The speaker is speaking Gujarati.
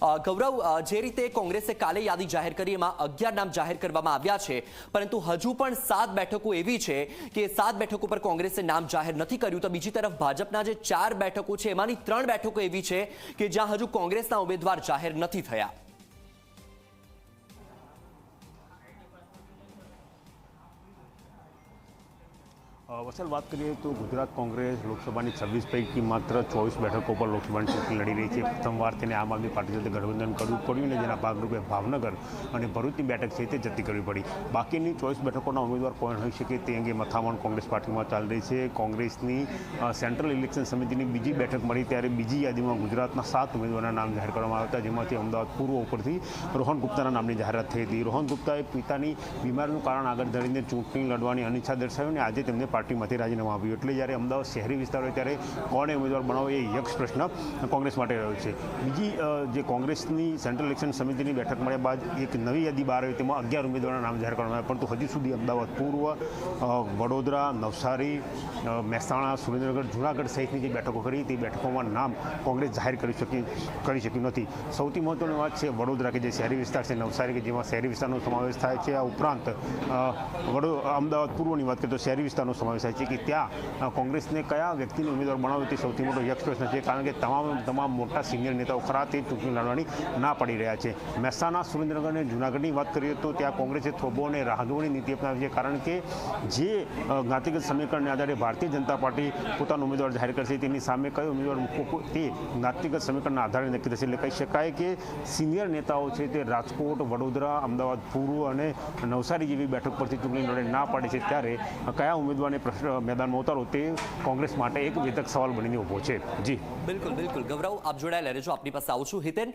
ગૌરવ જે રીતે કોંગ્રેસે કાલે યાદી જાહેર કરી, એમાં અગિયાર નામ જાહેર કરવામાં આવ્યા છે. પરંતુ હજુ પણ સાત બેઠકો એવી છે કે સાત બેઠકો પર કોંગ્રેસે નામ જાહેર નથી કર્યું. તો બીજી તરફ ભાજપના જે ચાર બેઠકો છે, એમાંની ત્રણ બેઠકો એવી છે કે જ્યાં હજુ કોંગ્રેસના ઉમેદવાર જાહેર નથી થયા. અ, વત્સલ વાત કરીએ તો ગુજરાત કોંગ્રેસ લોકસભાની છવ્વીસ પૈકી માત્ર ચોવીસ બેઠકો પર લોકસભાની ચૂંટણી લડી રહી છે. પ્રથમવાર તેને આમ આદમી પાર્ટી સાથે ગઠબંધન કરવું પડ્યું અને જેના ભાગરૂપે ભાવનગર અને ભરૂચની બેઠક છે તે જતી કરવી પડી. બાકીની ચોવીસ બેઠકોના ઉમેદવાર કોણ હોઈ શકે તે અંગે મથામણ કોંગ્રેસ પાર્ટીમાં ચાલી રહી છે. કોંગ્રેસની સેન્ટ્રલ ઇલેક્શન સમિતિની બીજી બેઠક મળી ત્યારે બીજી યાદીમાં ગુજરાતના સાત ઉમેદવારના નામ જાહેર કરવામાં આવ્યા હતા જેમાંથી અમદાવાદ પૂર્વ ઉપરથી રોહન ગુપ્તાના નામની જાહેરાત થઈ હતી. રોહન ગુપ્તાએ પિતાની બીમારીનું કારણ આગળ ધરીને ચૂંટણી લડવાની અનિચ્છા દર્શાવી અને આજે તેમને પાર્ટીમાંથી રાજીનામું આપ્યું. એટલે જ્યારે અમદાવાદ શહેરી વિસ્તાર ત્યારે કોણે ઉમેદવાર બનાવો એ યક્ષ પ્રશ્ન કોંગ્રેસ માટે રહ્યો છે. બીજી જે કોંગ્રેસની સેન્ટ્રલ ઇલેક્શન સમિતિની બેઠક મળ્યા બાદ એક નવી યાદી બહાર આવી તેમાં અગિયાર ઉમેદવારોના નામ જાહેર કરવામાં આવ્યા. પરંતુ હજી સુધી અમદાવાદ પૂર્વ વડોદરા, નવસારી મહેસાણા, સુરેન્દ્રનગર, જૂનાગઢ સહિતની જે બેઠકો કરી તે બેઠકોમાં નામ કોંગ્રેસ જાહેર કરી શકી, કરી શક્યું નથી. સૌથી મહત્વની વાત છે વડોદરા કે જે શહેરી વિસ્તાર છે, નવસારી કે જેમાં શહેરી વિસ્તારનો સમાવેશ થાય છે. આ ઉપરાંત વડો, અમદાવાદ પૂર્વની વાત કરીએ તો શહેરી વિસ્તારનો સમાવેશ થાય છે કે ત્યાં કોંગ્રેસને કયા વ્યક્તિને ઉમેદવાર બનાવ્યો તે સૌથી મોટો યક્ષ પ્રશ્ન છે, કારણ કે તમામ તમામ મોટા સિનિયર નેતાઓ ખરા તે ચૂંટણી લડવાની ના પડી રહ્યા છે. મહેસાણા, સુરેન્દ્રનગર અને જૂનાગઢની વાત કરીએ તો ત્યાં કોંગ્રેસે થોબો અને રાહદોની નીતિ અપનાવી છે, કારણ કે જે જ્ઞાતિગત સમીકરણને આધારે ભારતીય જનતા પાર્ટી પોતાનો ઉમેદવાર જાહેર કરશે, તેની સામે કયો ઉમેદવાર મૂકવો તે જ્ઞાતિગત સમીકરણના આધારે નક્કી થશે. એટલે કહી શકાય કે સિનિયર નેતાઓ છે તે રાજકોટ, વડોદરા, અમદાવાદ, પૂર્વ અને નવસારી જેવી બેઠક પરથી ચૂંટણી લડે ના પાડે છે, ત્યારે કયા ઉમેદવારને પ્રશ્ન મેદાનમાં ઉતારો, તે કોંગ્રેસ માટે એક વેધક સવાલ બનીને ઊભો છે. જી. બિલકુલ બિલકુલ. ગૌરવ, આપ જોડાયેલા રહેજો. આપની પાસે આવું છું. હિતેન